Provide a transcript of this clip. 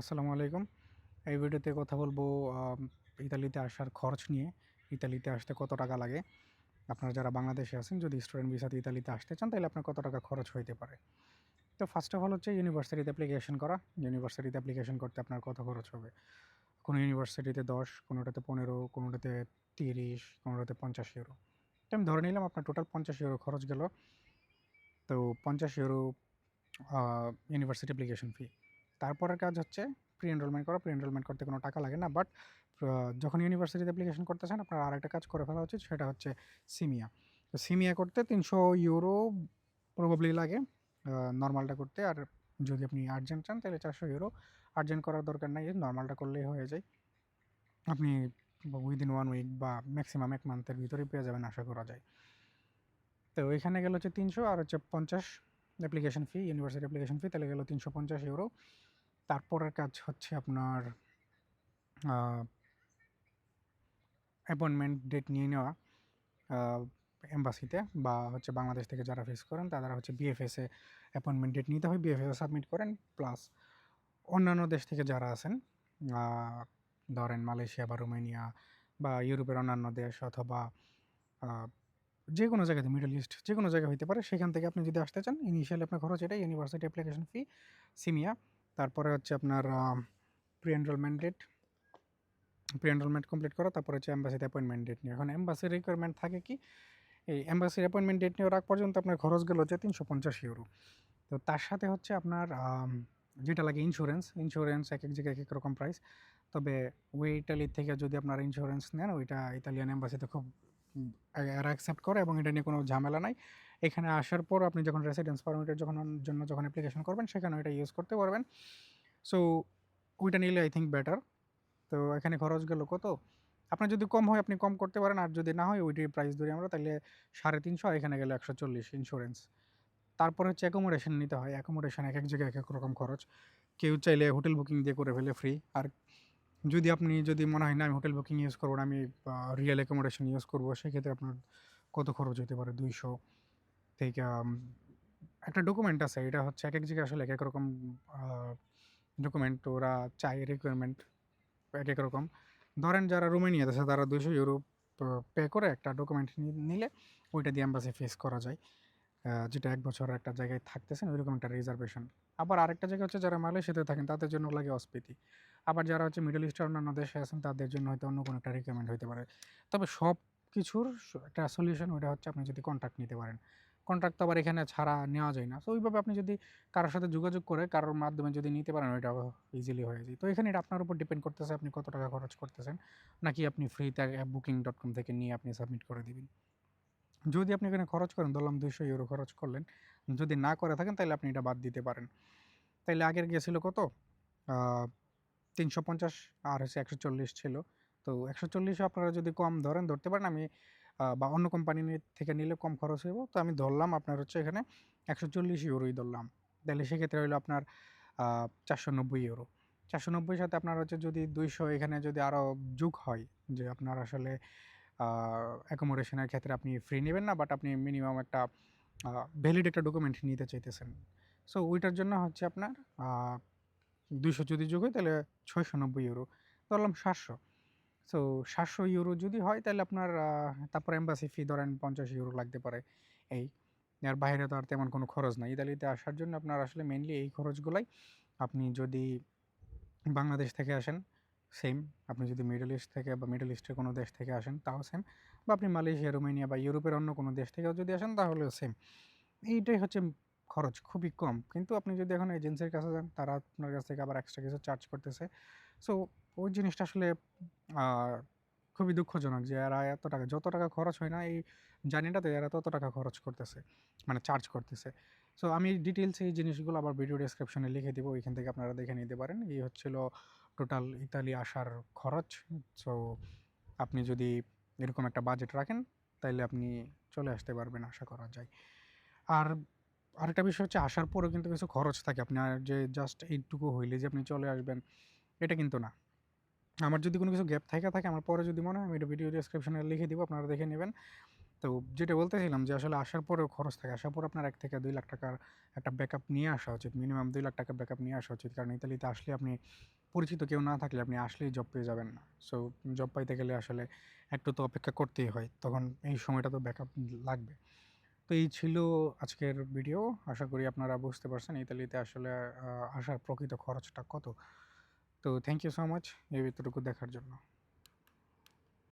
আসসালামু আলাইকুম। এই ভিডিওতে কথা বলব ইতালিতে আসার খরচ নিয়ে। ইতালিতে আসতে কত টাকা লাগে? আপনারা যারা বাংলাদেশে আছেন, যদি স্টুডেন্ট ভিসাতে ইতালিতে আসতে চান, তাহলে আপনার কত টাকা খরচ হইতে পারে? তো ফার্স্ট অফ অল হচ্ছে ইউনিভার্সিটিতে অ্যাপ্লিকেশন করা। ইউনিভার্সিটিতে অ্যাপ্লিকেশন করতে আপনার কত খরচ হবে? কোনো ইউনিভার্সিটিতে দশ, কোনোটাতে পনেরো, কোনোটাতে তিরিশ, কোনোটাতে পঞ্চাশ ইউরো তো আমি ধরে নিলাম আপনার টোটাল পঞ্চাশ ইউরো খরচ গেল। তো পঞ্চাশ ইউরো ইউনিভার্সিটি অ্যাপ্লিকেশন ফি তারপরের কাজ হচ্ছে প্রি এনরোলমেন্ট করা। প্রি এনরোলমেন্ট করতে কোনো টাকা লাগে না বাট যখন ইউনিভার্সিটিতে অ্যাপ্লিকেশন করতে চান আপনার আরেকটা কাজ করে ফেলা উচিত, সেটা হচ্ছে সিমিয়া তো সিমিয়া করতে তিনশো ইউরো প্রবাবলি লাগে নর্মালটা করতে। আর যদি আপনি আর্জেন্ট চান, তাহলে চারশো ইউরো আর্জেন্ট করার দরকার নাই নর্মালটা করলেই হয়ে যায়। আপনি উইদিন ওয়ান উইক বা ম্যাক্সিমাম এক মান্থের ভিতরেই পেয়ে যাবেন, আশা করা যায়। তো এখানে গেল হচ্ছে তিনশো, আর হচ্ছে পঞ্চাশ application fee university application fee তাহলে গেলো তিনশো পঞ্চাশ ইউরো তারপরের কাজ হচ্ছে আপনার অ্যাপয়েন্টমেন্ট ডেট নিয়ে নেওয়া এম্বাসিতে বা হচ্ছে বাংলাদেশ থেকে যারা ফেস করেন তারা হচ্ছে বিএফএসে অ্যাপয়েন্টমেন্ট ডেট নিতে হয় বিএফএসে সাবমিট করেন প্লাস অন্যান্য দেশ থেকে যারা আছেন ধরেন মালয়েশিয়া বা রোমেনিয়া বা ইউরোপের অন্যান্য দেশ অথবা যে কোনো জায়গাতে মিডল ইস্ট যে কোনো জায়গা হইতে পারে, সেখান থেকে আপনি যদি আসতে চান ইনিশিয়ালি আপনার খরচ এটা ইউনিভার্সিটি অ্যাপ্লিকেশন ফি সিমিয়া। তারপরে হচ্ছে আপনার pre enrolment date pre enrolment complete করা, তারপরে হচ্ছে অ্যাম্বাসিতে অ্যাপয়েন্টমেন্ট ডেট নিয়ে এখন অ্যাম্বাসির রিকোয়ারমেন্ট থাকে কি, এই অ্যাম্বাসির অ্যাপয়েন্টমেন্ট ডেট নেওয়ার আগ পর্যন্ত আপনার খরচ গেল হচ্ছে তিনশো পঞ্চাশ ইউরো তো তার সাথে হচ্ছে আপনার যেটা লাগে ইন্স্যুরেন্স ইন্স্যুরেন্স এক এক জায়গায় এক এক রকম প্রাইস তবে ওই ইটালি থেকে যদি আপনার ইন্স্যুরেন্স নেন, ওইটা ইতালিয়ান এম্বাসিতে খুব অ্যাকসেপ্ট করে এবং এটা নিয়ে কোনো ঝামেলা নাই। এখানে আসার পর আপনি যখন রেসিডেন্স পারমিটের যখন, জন্য যখন অ্যাপ্লিকেশন করবেন সেখানে ওইটা ইউজ করতে পারবেন। সো ওইটা নিলে আই থিঙ্ক বেটার তো এখানে খরচ গেলো কত? আপনার যদি কম হয়, আপনি কম করতে পারেন। আর যদি না হয় ওইটির প্রাইস ধরি আমরা, তাহলে সাড়ে তিনশো আর এখানে গেলে একশো চল্লিশ ইন্স্যুরেন্স তারপর হচ্ছে অ্যাকোমোডেশন নিতে হয়। অ্যাকোমোডেশন এক এক জায়গায় এক এক রকম খরচ। কেউ চাইলে হোটেল বুকিং দিয়ে করে ফেলে ফ্রি আর যদি আপনি, যদি মনে হয় না, আমি হোটেল বুকিং ইউজ করব না, আমি রিয়েল অ্যাকোমোডেশন ইউজ করব, সেক্ষেত্রে আপনার কত খরচ হতে পারে? দুইশো থেকে একটা ডকুমেন্ট আছে, এটা হচ্ছে এক এক জায়গায় আসলে এক এক রকম ডকুমেন্ট ওরা চাই রিকোয়ারমেন্ট এক এক রকম। ধরেন যারা রোমানিয়াতে আছে, তারা দুশো ইউরো পে করে একটা ডকুমেন্ট নিলে, ওইটা দিয়ে অ্যাম্বাসি ফেস করা যায়। যেটা এক বছর একটা জায়গায় থাকতেছেন, ওইরকম একটা রিজার্ভেশন আবার আরেকটা জায়গা হচ্ছে যারা মালয়েশিয়াতে থাকেন, তাদের জন্য লাগে অস্পিতি আবার যারা হচ্ছে মিডল ইস্টের অন্যান্য দেশে আছেন, তাদের জন্য হয়তো অন্য কোনো একটা রিকমেন্ড হতে পারে। তবে সব কিছুর একটা সলিউশন ওইটা হচ্ছে আপনি যদি কন্ট্যাক্ট নিতে পারেন। কন্ট্রাক্ট তো আবার এখানে ছাড়া নেওয়া যায় না। তো ওইভাবে আপনি যদি কারোর সাথে যোগাযোগ করে, কারোর মাধ্যমে যদি নিতে পারেন, ওইটা ইজিলি হয়ে যায়। তো এখানে এটা আপনার উপর ডিপেন্ড করতেছে, আপনি কত টাকা খরচ করতেছেন, নাকি আপনি ফ্রিতে বুকিং ডট কম থেকে নিয়ে আপনি সাবমিট করে দিবেন। যদি আপনি এখানে খরচ করেন, ধরলাম দুইশো ইউরো খরচ করলেন, যদি না করে থাকেন তাহলে আপনি এটা বাদ দিতে পারেন। তাইলে আগের গিয়েছিল কত? তিনশো পঞ্চাশ, আর হচ্ছে একশো চল্লিশ ছিল। তো একশো চল্লিশে আপনারা যদি কম ধরেন, ধরতে পারেন আমি বা অন্য কোম্পানি থেকে নিলে কম খরচ হইব। তো আমি ধরলাম আপনার হচ্ছে এখানে একশো চল্লিশ ইউরোই ধরলাম। তাহলে সেক্ষেত্রে হলো আপনার চারশো নব্বই ইউরো চারশো নব্বই সাথে আপনার হচ্ছে যদি দুইশো এখানে যদি আরও যোগ হয়, যে আপনার আসলে অ্যাকোমোডেশনের ক্ষেত্রে আপনি ফ্রি নেবেন না বাট আপনি মিনিমাম একটা ভ্যালিড একটা ডকুমেন্ট নিতে চাইতেছেন। সো ওইটার জন্য হচ্ছে আপনার দুইশো যদি যোগ হয়, তাহলে ছয়শো নব্বই ইউরো ধরলাম সাতশো। সো সাতশো ইউরো যদি হয়, তাহলে আপনার তারপর এম্বাসি ফি ধরেন পঞ্চাশ ইউরো লাগতে পারে এই। আর বাইরে তো আর তেমন কোনো খরচ নাই। ইতালিতে আসার জন্য আপনার আসলে মেনলি এই খরচগুলাই আপনি যদি বাংলাদেশ থেকে আসেন সেম আপনি যদি মিডল ইস্ট থেকে বা মিডল ইস্টের কোনো দেশ থেকে আসেন, তাও সেম বা আপনি মালয়েশিয়া রোমানিয়া বা ইউরোপের অন্য কোনো দেশ থেকেও যদি আসেন, তাহলেও সেম এইটাই হচ্ছে খরচ, খুবই কম। কিন্তু আপনি যদি এখন এজেন্সির কাছে যান, তারা আপনার কাছ থেকে আবার এক্সট্রা কিছু চার্জ করতেছে। সো ওই জিনিসটা আসলে খুবই দুঃখজনক যে এরা এত টাকা, যত টাকা খরচ হয় না, এই জার্নিটাতে এরা তত টাকা খরচ করতেছে মানে চার্জ করতেছে। সো আমি ডিটেলস এই জিনিসগুলো আবার ভিডিও ডেসক্রিপশনে লিখে দিব, ওইখান থেকে আপনারা দেখে নিতে পারেন। এই হচ্ছিল টোটাল ইতালি আসার খরচ। সো আপনি যদি এরকম একটা বাজেট রাখেন তাহলে আপনি চলে আসতে পারবেন আশা করা যায়। আর আরেকটা বিষয় হচ্ছে, আসার পরেও কিন্তু কিছু খরচ থাকে। আপনার যে জাস্ট এইটুকু হইলে যে আপনি চলে আসবেন, এটা কিন্তু না। আমার যদি কোনো কিছু গ্যাপ থাকে থাকে, আমার পরে যদি মনে হয়, আমি এটা ভিডিও ডেসক্রিপশনে লিখে দিব, আপনারা দেখে নেবেন। তো যেটা বলতেছিলাম যে, আসলে আসার পরেও খরচ থাকে। আসার পর আপনার এক থেকে দুই লাখ টাকার একটা ব্যাকআপ নিয়ে আসা উচিত। মিনিমাম দুই লাখ টাকার ব্যাকআপ নিয়ে আসা উচিত। কারণ ইতালিতে আসলে আপনি পরিচিত কেউ না থাকলে আপনি আসলেই জব পেয়ে যাবেন না। সো জব পাইতে গেলে আসলে একটু তো অপেক্ষা করতেই হয়, তখন এই সময়টা তো ব্যাকআপ লাগবে। তো এই ছিল আজকের ভিডিও আশা করি আপনারা বুঝতে পারছেন ইতালিতে আসলে আসার প্রকৃত খরচটা কত। তো থ্যাংক ইউ সো মাচ এই ভিতরটুকু দেখার জন্য।